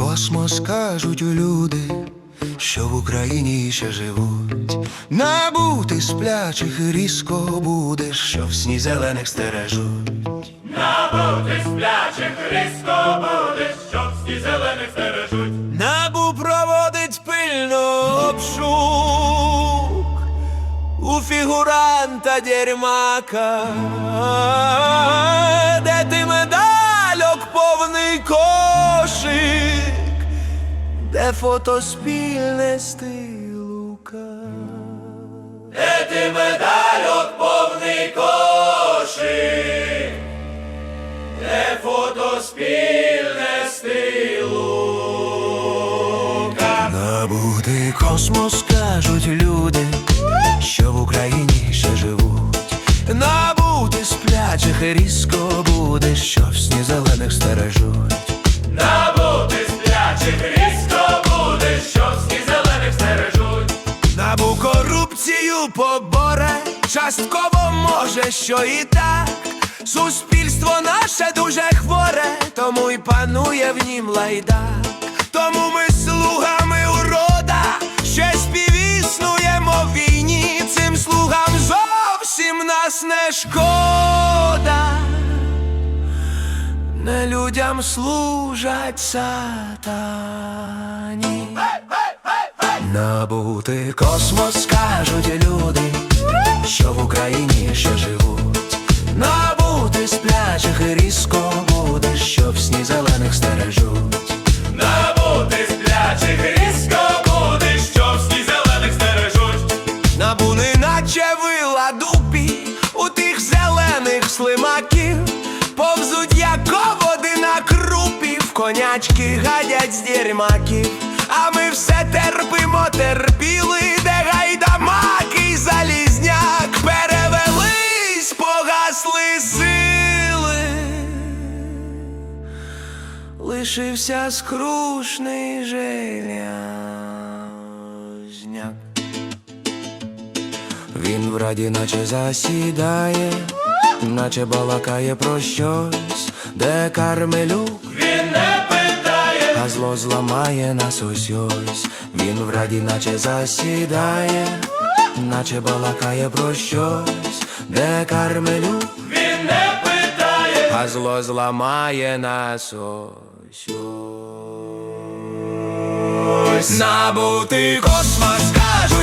космос кажуть люди, що в Україні ще живуть. Набути сплячих різко будеш, що в сні зелених стережуть. Набути сплячих різко будеш, щоб всі зелених стережуть. Набу проводить пильно обшук у фігуранта дерьмака, де фото спільне стилука. Де ти медальок повний кошик, де фото спільне стилука. Набути космос кажуть люди, що в Україні ще живуть. Набути сплячих різко поборе, частково може, що і так. Суспільство наше дуже хворе, тому й панує в нім лайдак. Тому ми слугами урода, ще співіснуємо в війні. Цим слугам зовсім нас не шкода. Не людям служать сатані. Набути космос кажуть люди, що в Україні ще живуть. Набути сплячих різко буде, що в сні зелених стережуть. Набути сплячих різко будеш, щоб всі зелених стережуть. Набули наче вила дупі у тих зелених слимаків, повзуть як води на крупі, в конячки гадять з дерьмаків, а ми все терпимо, терпіли, де гайдамаки й залізняк перевелись, погасли сили. Лишився скрушний желязняк. Він в раді наче засідає, наче балакає про щось, де Кармелюк, Він не питає, а зло зламає нас ось ось. Він в раді наче засідає, наче балакає про щось, де кармелю він не питає, а зло зламає нас ось ось. Набути космос кажуть